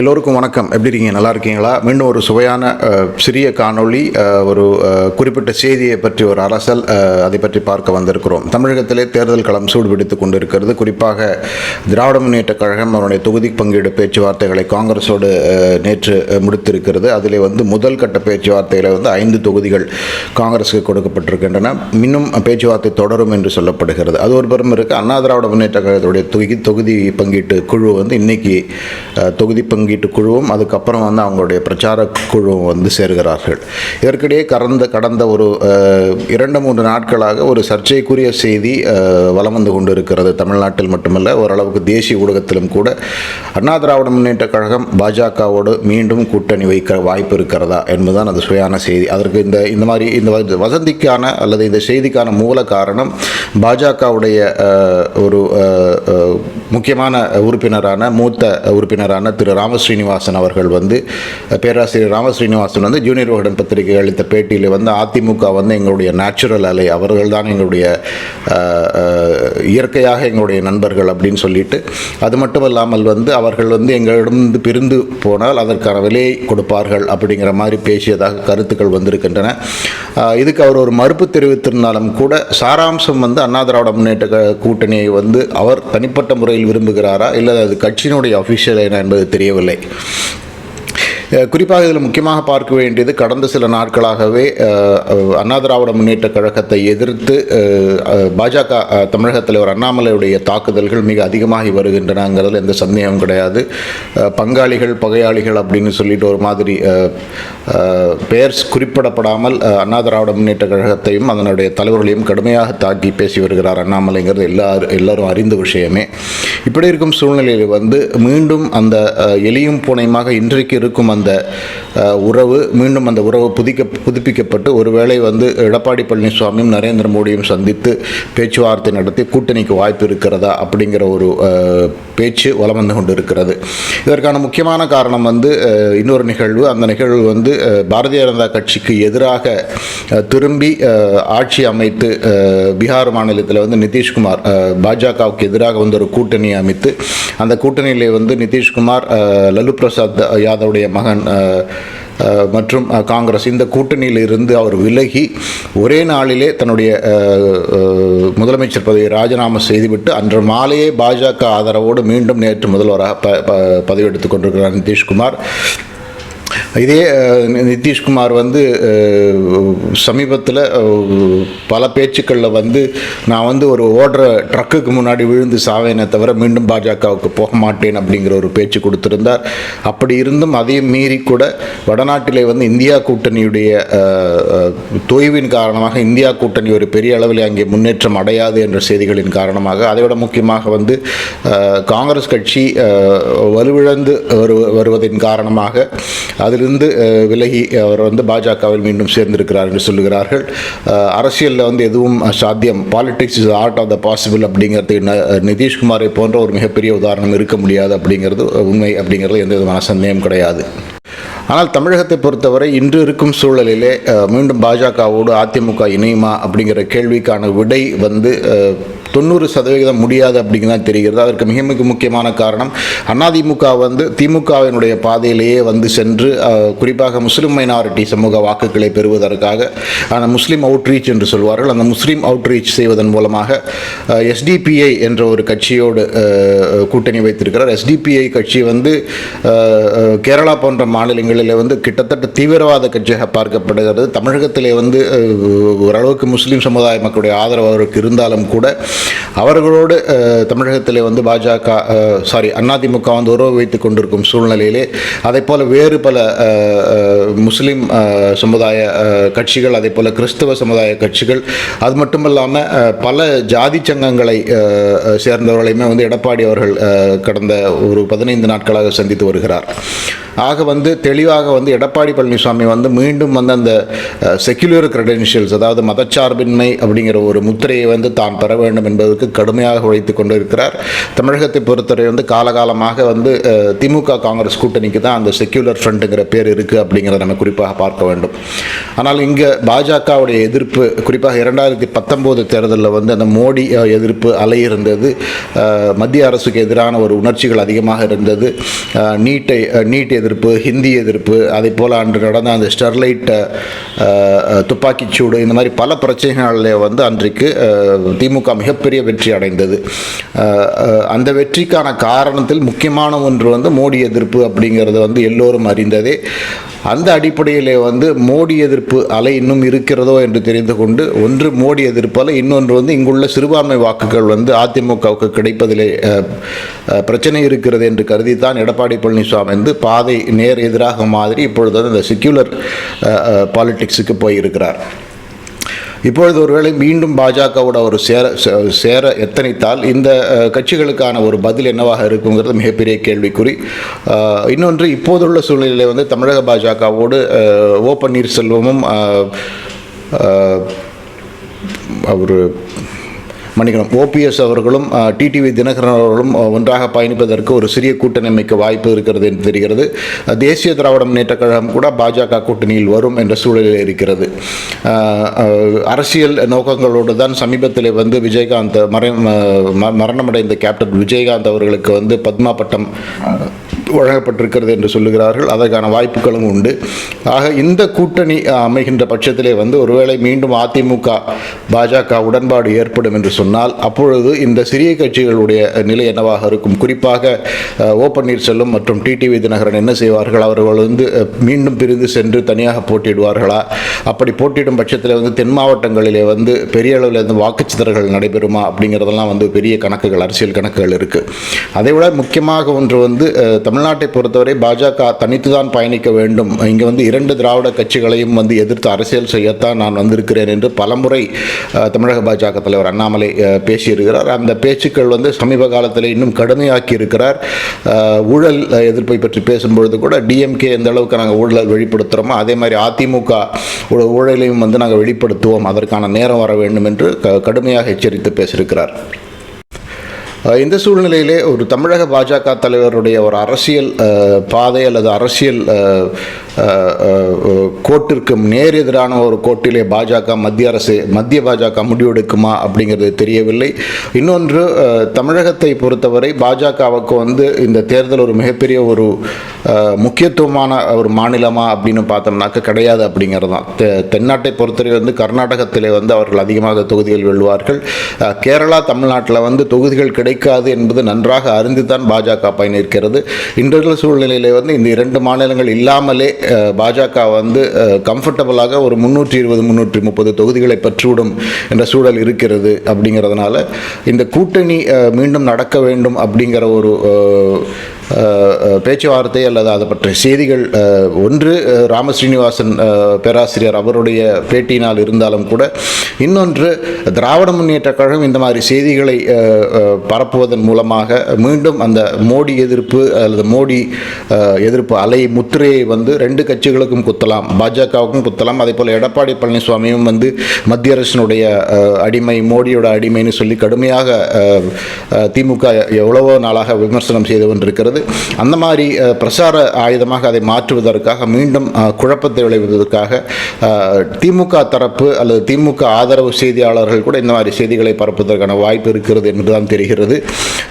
எல்லோருக்கும் வணக்கம். எப்படி இருக்கீங்க? நல்லா இருக்கீங்களா? மீண்டும் ஒரு சுவையான சிறிய காணொளி ஒரு குறிப்பிட்ட செய்தியை பற்றி ஒரு அரசல் அதை பற்றி பார்க்க வந்திருக்கிறோம். தமிழகத்திலே தேர்தல் களம் சூடுபிடித்துக் கொண்டிருக்கிறது. குறிப்பாக திராவிட முன்னேற்றக் கழகம் அவருடைய தொகுதி பங்கீடு பேச்சுவார்த்தைகளை காங்கிரஸோடு நேற்று முடித்திருக்கிறது. அதிலே வந்து முதல் கட்ட பேச்சுவார்த்தையில் வந்து ஐந்து தொகுதிகள் காங்கிரஸுக்கு கொடுக்கப்பட்டிருக்கின்றன. இன்னும் பேச்சுவார்த்தை தொடரும் என்று சொல்லப்படுகிறது. அது ஒரு பெரும் இருக்குது அண்ணா திராவிட முன்னேற்ற கழகத்துடைய தொகுதி தொகுதி பங்கீட்டு குழு வந்து இன்னைக்கு தொகுதி தொகுதி பங்கீட்டு குழுவும் அதுக்கப்புறம் வந்து அவங்களுடைய பிரச்சார குழுவும் வந்து சேர்கிறார்கள். இதற்கிடையே கடந்த கடந்த ஒரு இரண்டு மூன்று நாட்களாக ஒரு சர்ச்சைக்குரிய செய்தி வலம் வந்து கொண்டிருக்கிறது. தமிழ்நாட்டில் மட்டுமல்ல ஓரளவுக்கு தேசிய ஊடகத்திலும் கூட அண்ணா திராவிட முன்னேற்ற கழகம் பாஜகவோடு மீண்டும் கூட்டணி வைக்க வாய்ப்பு இருக்கிறதா என்பதுதான் அது சுயான செய்தி. அதற்கு இந்த இந்த மாதிரி இந்த வ- அல்லது இந்த செய்திக்கான மூல காரணம் பாஜகவுடைய ஒரு முக்கியமான உறுப்பினரான மூத்த உறுப்பினரான திரு ராமஸ்ரீனிவாசன் அவர்கள் வந்து பேராசிரியர் ராமஸ்ரீனிவாசன் வந்து ஜூனியர் விகடன் பத்திரிகை அளித்த பேட்டியில் வந்து அதிமுக வந்து எங்களுடைய நேச்சுரல் அலை அவர்கள் தான் எங்களுடைய இயற்கையாக எங்களுடைய நண்பர்கள் அப்படின்னு சொல்லிட்டு அது மட்டும் இல்லாமல் வந்து அவர்கள் வந்து எங்களிடமிருந்து பிரிந்து போனால் அதற்கான விலையை கொடுப்பார்கள் அப்படிங்கிற மாதிரி பேசியதாக கருத்துக்கள் வந்திருக்கின்றன. இதுக்கு அவர் ஒரு மறுப்பு தெரிவித்திருந்தாலும் கூட சாராம்சம் வந்து அண்ணா திராவிட முன்னேற்ற கூட்டணியை வந்து அவர் தனிப்பட்ட முறையில் விரும்புகிறாரா? இல்லை அது கட்சியினுடைய அஃபிஷியல் என்ன என்பது தெரிய முடியவில்லை குறிப்பாக இதில் முக்கியமாக பார்க்க வேண்டியது கடந்த சில நாட்களாகவே அண்ணா திராவிட முன்னேற்ற கழகத்தை எதிர்த்து பாஜக தமிழக தலைவர் அண்ணாமலையுடைய தாக்குதல்கள் மிக அதிகமாகி வருகின்றனங்கிறதுல எந்த சந்தேகம் கிடையாது. பங்காளிகள் பகையாளிகள் அப்படின்னு சொல்லிட்டு ஒரு மாதிரி பெயர்ஸ் பெயர் குறிப்பிடப்படாமல் அண்ணா திராவிட முன்னேற்ற கழகத்தையும் அதனுடைய தலைவர்களையும் கடுமையாக தாக்கி பேசி வருகிறார் அண்ணாமலைங்கிறது எல்லாரும் எல்லாரும் அறிந்த விஷயமே. இப்படி இருக்கும் சூழ்நிலையில் வந்து மீண்டும் அந்த எலியும் பூனையுமாக இன்றைக்கு இருக்கும் அந்த அந்த உறவு மீண்டும் அந்த உறவு புதிக்க புதுப்பிக்கப்பட்டு ஒருவேளை வந்து எடப்பாடி பழனிசாமியும் நரேந்திர மோடியும் சந்தித்து பேச்சுவார்த்தை நடத்தி கூட்டணிக்கு வாய்ப்பு இருக்கிறதா அப்படிங்கிற ஒரு பேச்சு வலம் வந்து கொண்டு இருக்கிறது இதற்கான முக்கியமான காரணம் வந்து இன்னொரு நிகழ்வு. அந்த நிகழ்வு வந்து பாரதிய ஜனதா கட்சிக்கு எதிராக திரும்பி ஆட்சி அமைத்து பீகார் மாநிலத்தில் வந்து நிதிஷ்குமார் பாஜகவுக்கு எதிராக வந்து ஒரு கூட்டணி அமைத்து அந்த கூட்டணியிலே வந்து நிதிஷ்குமார் லலு பிரசாத் யாதவுடைய மகன் மகன் மற்றும் காங்கிரஸ் இந்த கூட்டணியில் இருந்து அவர் விலகி ஒரே நாளிலே தன்னுடைய முதலமைச்சர் பதவியை ராஜினாமா செய்துவிட்டு அன்று மாலையே பாஜக ஆதரவோடு மீண்டும் நேற்று முதல்வராக ப ப- பதவியெடுத்துக் கொண்டிருக்கிறார் நிதிஷ்குமார். இதே நிதிஷ்குமார் வந்து சமீபத்தில் பல பேச்சுக்களில் வந்து நான் வந்து ஒரு ஓடுற ட்ரக்குக்கு முன்னாடி விழுந்து சாவேனே தவிர மீண்டும் பாஜகவுக்கு போக மாட்டேன் அப்படிங்கிற ஒரு பேச்சு கொடுத்திருந்தார். அப்படி இருந்தும் அதையும் மீறி கூட வடநாட்டிலே வந்து இந்தியா கூட்டணியுடைய தொய்வின் காரணமாக இந்தியா கூட்டணி ஒரு பெரிய அளவில் அங்கே முன்னேற்றம் அடையாது என்ற செய்திகளின் காரணமாக அதைவிட முக்கியமாக வந்து காங்கிரஸ் கட்சி வலுவிழந்து வரு வருவதன் காரணமாக அதிலிருந்து விலகி அவர் வந்து பாஜகவில் மீண்டும் சேர்ந்திருக்கிறார் என்று சொல்லுகிறார்கள். அரசியலில் வந்து எதுவும் சாத்தியம். Politics is art of the possible அப்படிங்கிறது ந- நிதிஷ்குமாரை போன்ற ஒரு மிகப்பெரிய உதாரணம் இருக்க முடியாது அப்படிங்கிறது உண்மை அப்படிங்கிறது எந்த விதமான சந்தேகம் கிடையாது. ஆனால் தமிழகத்தை பொறுத்தவரை இன்று இருக்கும் சூழலிலே மீண்டும் பாஜகவோடு அதிமுக இணையுமா அப்படிங்கிற கேள்விக்கான விடை வந்து தொண்ணூறு சதவிகிதம் முடியாது அப்படிங்கிறதான் தெரிகிறது. அதற்கு மிக மிக முக்கியமான காரணம் அதிமுக வந்து திமுகவினுடைய பாதையிலேயே வந்து சென்று குறிப்பாக முஸ்லிம் மைனாரிட்டி சமூக வாக்குகளை பெறுவதற்காக அந்த முஸ்லீம் அவுட்ரீச் என்று சொல்வார்கள். அந்த முஸ்லீம் அவுட்ரீச் செய்வதன் மூலமாக எஸ்டிபிஐ என்ற ஒரு கட்சியோடு கூட்டணி வைத்திருக்கிறார். எஸ்டிபிஐ கட்சி வந்து கேரளா போன்ற மாநிலங்களில் வந்து கிட்டத்தட்ட தீவிரவாத கட்சியாக பார்க்கப்படுகிறது. தமிழகத்திலே வந்து ஓரளவுக்கு முஸ்லீம் சமுதாய மக்களுடைய ஆதரவு அவருக்கு இருந்தாலும் கூட அவர்களோடு தமிழகத்தில் தமிழகத்திலே வந்து பாஜக சாரி அதிமுக வந்து உறவு வைத்துக் கொண்டிருக்கும் சூழ்நிலையிலே அதே போல வேறு பல முஸ்லீம் சமுதாய கட்சிகள் அதே போல கிறிஸ்தவ சமுதாய கட்சிகள் அது மட்டும் இல்லாமல் பல ஜாதி சங்கங்களை சேர்ந்தவர்களையுமே வந்து எடப்பாடி அவர்கள் கடந்த ஒரு பதினைந்து நாட்களாக சந்தித்து வருகிறார். ஆக வந்து தெளிவாக வந்து எடப்பாடி பழனிசாமி வந்து மீண்டும் வந்து அந்த செக்யூலர் கிரெடென்ஷியல்ஸ் அதாவது மதச்சார்பின்மை அப்படிங்கிற ஒரு முத்திரையை வந்து தான் பெற வேண்டும் என்பதற்கு கடுமையாக உழைத்து கொண்டிருக்கிறார். தமிழகத்தை பொறுத்தவரை வந்து காலகாலமாக வந்து திமுக காங்கிரஸ் கூட்டணிக்கு தான் அந்த செக்யூலர் ஃப்ரண்ட்டுங்கிற பேர் இருக்குது அப்படிங்கிறத நம்ம குறிப்பாக பார்க்க வேண்டும். ஆனால் இங்கே பாஜகவுடைய எதிர்ப்பு குறிப்பாக இரண்டாயிரத்தி பத்தொம்போது தேர்தலில் வந்து அந்த மோடி எதிர்ப்பு அலை இருந்தது மத்திய அரசுக்கு எதிரான ஒரு உணர்ச்சிகள் அதிகமாக இருந்தது. நீட்டை நீட் எதிர்ப்பு ஹிந்தி எதிர்ப்பு அதே போல் அன்று நடந்த அந்த ஸ்டெர்லைட் துப்பாக்கிச்சூடு இந்த மாதிரி பல பிரச்சனைகளில் வந்து அன்றைக்கு திமுக மிக மிகப்பெரிய வெற்றி அடைந்தது. அந்த வெற்றிக்கான காரணத்தில் முக்கியமான ஒன்று வந்து மோடி எதிர்ப்பு அப்படிங்கிறது வந்து எல்லோரும் அறிந்ததே. அந்த அடிப்படையிலே வந்து மோடி எதிர்ப்பு அலை இன்னும் இருக்கிறதோ என்று தெரிந்து கொண்டு ஒன்று மோடி எதிர்ப்பு அலை இன்னொன்று வந்து இங்குள்ள சிறுபான்மை வாக்குகள் வந்து அதிமுகவுக்கு கிடைப்பதிலே பிரச்சனை இருக்கிறது என்று கருதித்தான் எடப்பாடி பழனிசாமி வந்து பாதை நேர் எதிராக மாதிரி இப்பொழுது வந்து இந்த செக்யூலர் பாலிட்டிக்ஸுக்கு போயிருக்கிறார். இப்பொழுது ஒருவேளை மீண்டும் பாஜகவோட ஒரு சேர சே- சேர எத்தனைத்தால் இந்த கட்சிகளுக்கான ஒரு பதில் என்னவாக இருக்குங்கிறது மிகப்பெரிய கேள்விக்குறி. இன்னொன்று இப்போதுள்ள சூழ்நிலையில் வந்து தமிழக பாஜகவோடு ஓ பன்னீர்செல்வமும் அவர் மன்னிக்கணும். ஓபிஎஸ் அவர்களும் டிடிவி தினகரன் அவர்களும் ஒன்றாக பயணிப்பதற்கு ஒரு சிறிய கூட்டணி அமைக்க வாய்ப்பு இருக்கிறது என்று தெரிகிறது. தேசிய திராவிட முன்னேற்ற கழகம் கூட பாஜக கூட்டணியில் வரும் என்ற சூழலில் இருக்கிறது. அரசியல் நோக்கங்களோடு தான் சமீபத்தில் வந்து விஜயகாந்த் மரணமடைந்த கேப்டன் விஜயகாந்த் அவர்களுக்கு வந்து பத்மா பட்டம் வழங்கப்பட்டிருக்கிறது என்று சொல்லுகிறார்கள். அதற்கான வாய்ப்புகளும் உண்டு. ஆக இந்த கூட்டணி அமைகின்ற பட்சத்திலே வந்து ஒருவேளை மீண்டும் அதிமுக பாஜக உடன்பாடு ஏற்படும் என்று சொன்னால் அப்பொழுது இந்த சிறிய கட்சிகளுடைய நிலை என்னவாக இருக்கும்? குறிப்பாக ஓ பன்னீர்செல்வம் மற்றும் டிடிவி தினகரன் என்ன செய்வார்கள்? அவர்கள் வந்து மீண்டும் பிரிந்து சென்று தனியாக போட்டியிடுவார்களா? அப்படி போட்டியிடும் பட்சத்தில் வந்து தென் மாவட்டங்களிலே வந்து பெரிய அளவில் இருந்து வாக்குச்சிதறல்கள் நடைபெறுமா? அப்படிங்கிறதெல்லாம் வந்து பெரிய கணக்குகள் அரசியல் கணக்குகள் இருக்குது அதை விட முக்கியமாக ஒன்று வந்து தமிழ் தமிழ்நாட்டை பொறுத்தவரை பாஜக தனித்துதான் பயணிக்க வேண்டும். இங்கே வந்து இரண்டு திராவிட கட்சிகளையும் வந்து எதிர்த்து அரசியல் செய்யத்தான் நான் வந்திருக்கிறேன் என்று பலமுறை தமிழக பாஜக தலைவர் அண்ணாமலை பேசியிருக்கிறார். அந்த பேச்சுக்கள் வந்து சமீப காலத்தில் இன்னும் கடுமையாக்கி இருக்கிறார். ஊழல் எதிர்ப்பை பற்றி பேசும்பொழுது கூட டிஎம்கே எந்த அளவுக்கு நாங்கள் ஊழல் வெளிப்படுத்துகிறோமோ அதே மாதிரி அதிமுக ஊழலையும் வந்து நாங்கள் வெளிப்படுத்துவோம். அதற்கான நேரம் வர வேண்டும் என்று க- கடுமையாக எச்சரித்து பேசியிருக்கிறார். இந்த சூழ்நிலையிலே ஒரு தமிழக பாஜக தலைவருடைய ஒரு அரசியல் பாதை அல்லது அரசியல் கோட்டிற்கு நேர் எதிரான ஒரு கோட்டிலே பாஜக மத்திய அரசு மத்திய பாஜக முடிவெடுக்குமா அப்படிங்கிறது தெரியவில்லை. இன்னொன்று தமிழகத்தை பொறுத்தவரை பாஜகவுக்கு வந்து இந்த தேர்தல் ஒரு மிகப்பெரிய ஒரு முக்கியத்துவமான ஒரு மாநிலமா அப்படின்னு பார்த்தோம்னாக்க கிடையாது அப்படிங்கிறது தான் தெ- தென்னாட்டை பொறுத்தவரை வந்து கர்நாடகத்திலே வந்து அவர்கள் அதிகமாக தொகுதிகள் வெல்வார்கள் கேரளா தமிழ்நாட்டில் வந்து தொகுதிகள் கிடை கிடைக்காது என்பது நன்றாக அறிந்துதான் பாஜக பயணிக்கிறது. இன்றைய சூழ்நிலையிலே வந்து இந்த இரண்டு மாநிலங்கள் இல்லாமலே பாஜக வந்து கம்ஃபர்டபுளாக ஒரு முந்நூற்றி இருபது முன்னூற்றி முப்பது தொகுதிகளை பெற்றுவிடும் என்ற சூழல் இருக்கிறது அப்படிங்கிறதுனால இந்த கூட்டணி மீண்டும் நடக்க வேண்டும் அப்படிங்கிற ஒரு பேச்சுவார்த்தை அல்லது அதை பற்றிய செய்திகள் ஒன்று அஹ், ராம ஸ்ரீனிவாசன் பேராசிரியர் அவருடைய பேட்டியினால் இருந்தாலும் கூட இன்னொன்று திராவிட முன்னேற்ற கழகம் இந்த மாதிரி செய்திகளை பர பரப்புவதன் மூலமாக மீண்டும் அந்த மோடி எதிர்ப்பு அல்லது மோடி எதிர்ப்பு அலை முத்திரையை வந்து ரெண்டு கட்சிகளுக்கும் குத்தலாம். பாஜகவுக்கும் குத்தலாம். அதே போல் எடப்பாடி பழனிசாமியும் வந்து மத்திய அரசினுடைய அடிமை மோடியோட அடிமைன்னு சொல்லி கடுமையாக திமுக எவ்வளவோ நாளாக விமர்சனம் செய்து கொண்டிருக்கிறது. அந்த மாதிரி பிரசார ஆயுதமாக அதை மாற்றுவதற்காக மீண்டும் குழப்பத்தை விளைவதற்காக திமுக தரப்பு அல்லது திமுக ஆதரவு செய்தியாளர்கள் கூட இந்த மாதிரி செய்திகளை பரப்புவதற்கான வாய்ப்பு இருக்கிறது என்றுதான் தெரிகிறது.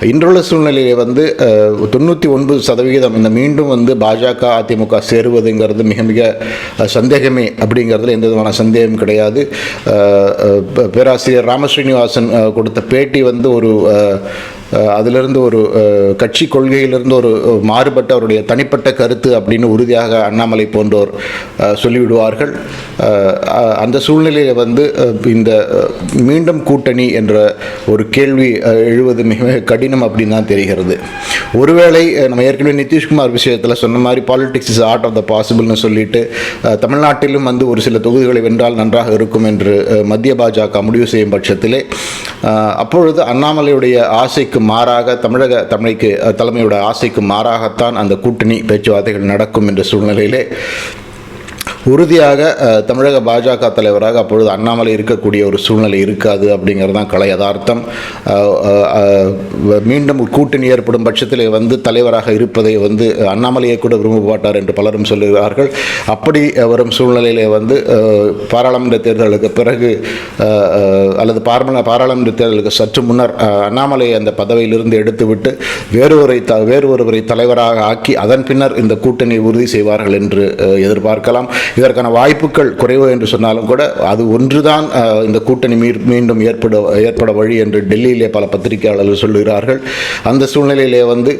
இன்றுள்ள சூழ்நிலையில் வந்து தொண்ணூற்றி ஒன்பது சதவிகிதம் இந்த மீண்டும் வந்து பாஜக அதிமுக சேருவதுங்கிறது மிக மிக சந்தேகமே அப்படிங்கிறதுல எந்த விதமான சந்தேகம் கிடையாது. பேராசிரியர் ராமஸ்ரீனிவாசன் கொடுத்த பேட்டி வந்து ஒரு அதிலிருந்து ஒரு கட்சி கொள்கையிலிருந்து ஒரு மாறுபட்ட அவருடைய தனிப்பட்ட கருத்து அப்படின்னு உறுதியாக அண்ணாமலை போன்றோர் சொல்லிவிடுவார்கள். அந்த சூழ்நிலையில் வந்து இந்த மீண்டும் கூட்டணி என்ற ஒரு கேள்வி எழுவது மிக கடினம் அப்படின்னு தான் தெரிகிறது. ஒருவேளை நம்ம ஏற்கனவே நிதிஷ்குமார் விஷயத்தில் சொன்ன மாதிரி politics is art of the பாசிபிள்னு சொல்லிட்டு தமிழ்நாட்டிலும் வந்து ஒரு சில தொகுதிகளை வென்றால் நன்றாக இருக்கும் என்று மத்திய பாஜக முடிவு செய்யும் பட்சத்திலே அப்பொழுது அண்ணாமலையுடைய ஆசைக்கு மாறாக தமிழக தமிழைக்கு தலைமையோட ஆசைக்கு மாறாகத்தான் அந்த கூட்டணி பேச்சுவார்த்தைகள் நடக்கும் என்ற சூழ்நிலையிலே உறுதியாக தமிழக பாஜக தலைவராக அப்பொழுது அண்ணாமலை இருக்கக்கூடிய ஒரு சூழ்நிலை இருக்காது அப்படிங்கிறது தான் கலை யதார்த்தம். மீண்டும் கூட்டணி ஏற்படும் பட்சத்தில் வந்து தலைவராக இருப்பதை வந்து அண்ணாமலையை கூட விரும்பப்பட்டார் என்று பலரும் சொல்லுகிறார்கள் அப்படி வரும் சூழ்நிலையிலே வந்து பாராளுமன்ற தேர்தலுக்கு பிறகு அல்லது பார்ம பாராளுமன்ற தேர்தலுக்கு சற்று முன்னர் அண்ணாமலையை அந்த பதவியிலிருந்து எடுத்துவிட்டு வேறொருவரை த வேறு ஒருவரை தலைவராக ஆக்கி அதன் பின்னர் இந்த கூட்டணி உறுதி செய்வார்கள் என்று எதிர்பார்க்கலாம். இதற்கான வாய்ப்புகள் குறைவு என்று சொன்னாலும் கூட அது ஒன்றுதான் இந்த கூட்டணி மீ- மீண்டும் ஏற்பட ஏற்பட வழி என்று டெல்லியிலே பல பத்திரிகையாளர்கள் சொல்லுகிறார்கள். அந்த சூழ்நிலையிலே வந்து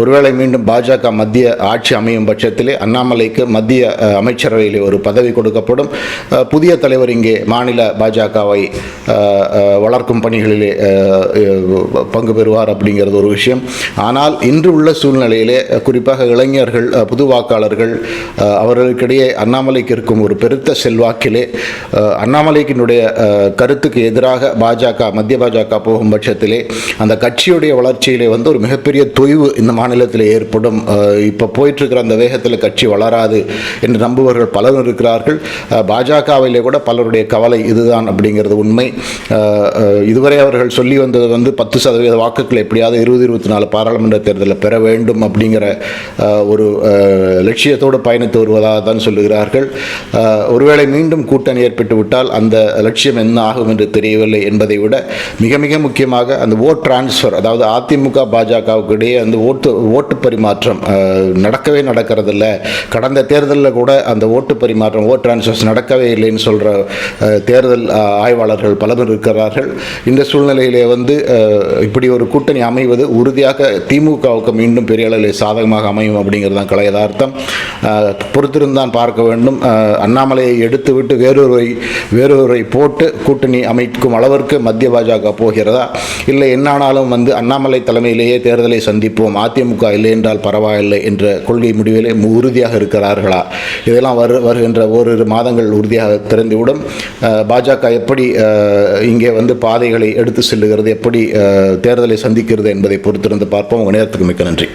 ஒருவேளை மீண்டும் பாஜக மத்திய ஆட்சி அமையும் பட்சத்திலே அண்ணாமலைக்கு மத்திய அமைச்சரவையில் அமைச்சரவையிலே ஒரு பதவி கொடுக்கப்படும். புதிய தலைவர் இங்கே மாநில பாஜகவை வளர்க்கும் பணிகளிலே பங்கு பெறுவார் அப்படிங்கிறது ஒரு விஷயம். ஆனால் இன்று உள்ள சூழ்நிலையிலே குறிப்பாக இளைஞர்கள் புது வாக்காளர்கள் அவர்களுக்கிடையே அவர்களுக்கிடையே அண்ணாமலைக்கு இருக்கும் ஒரு பெருத்த செல்வாக்கிலே அண்ணாமலைக்கினுடைய கருத்துக்கு எதிராக பாஜக மத்திய பாஜக போகும் பட்சத்திலே அந்த கட்சியுடைய வளர்ச்சியிலே வந்து ஒரு மிகப்பெரிய தொய்வு இந்த மாநிலத்தில் ஏற்படும். இப்போ போயிட்டுருக்கிற அந்த வேகத்தில் கட்சி வளராது என்று நம்புவர்கள் பலரும் இருக்கிறார்கள். பாஜகவிலே கூட பலருடைய கவலை இதுதான் அப்படிங்கிறது உண்மை. இதுவரை அவர்கள் சொல்லி வந்தது வந்து பத்து சதவீத வாக்குகள் எப்படியாவது இருபது இருபத்தி நாலு பாராளுமன்ற தேர்தலில் பெற வேண்டும் அப்படிங்கிற ஒரு லட்சியத்தோடு பயணித்து வருவதாக தான் சொல்லுகிறார்கள். ஒருவேளை மீண்டும் கூட்டணி ஏற்பட்டு விட்டால் அந்த லட்சியம் என்ன ஆகும் என்று தெரியவில்லை என்பதை விட மிக மிக முக்கியமாக அந்த ஓட் டிரான்ஸ்ஃபர் அதாவது அதிமுக பாஜகவுக்கு இடையே அந்த ஓட்டு ஓட்டு பரிமாற்றம் நடக்கவே நடக்கிறதில்ல. கடந்த தேர்தலில் கூட அந்த ஓட்டு பரிமாற்றம் ஓட் டிரான்ஸ்ஃபர்ஸ் நடக்கவே இல்லைன்னு சொல்கிற தேர்தல் அஹ், ஆய்வாளர்கள் பலரும் இருக்கிறார்கள். இந்த சூழ்நிலையிலே வந்து இப்படி ஒரு கூட்டணி அமைவது உறுதியாக திமுகவுக்கு மீண்டும் பெரிய அளவில் சாதகமாக அமையும் அப்படிங்கிறது தான் கலை யதார்த்தம். பொறுத்திருந்தான் பார்க்க வேண்டும். அண்ணாமலையை எடுத்துவிட்டு வேறொருவரை வேறொருவரை போட்டு கூட்டணி அமைக்கும் அளவிற்கு மத்திய பாஜக போகிறதா? இல்லை என்னானாலும் வந்து அண்ணாமலை தலைமையிலேயே தேர்தலை சந்திப்போம். அதிமுக இல்லை என்றால் பரவாயில்லை என்ற கொள்கை முடிவிலே உறுதியாக இருக்கிறார்களா? இதெல்லாம் வரு வருகின்ற ஓரிரு மாதங்கள் உறுதியாக திறந்துவிடும் பாஜக எப்படி இங்கே வந்து பாதைகளை எடுத்து செல்லுகிறது எப்படி தேர்தலை சந்திக்கிறது என்பதை பொறுத்திருந்து பார்ப்போம். உங்கள் நேரத்துக்கு மிக்க நன்றி.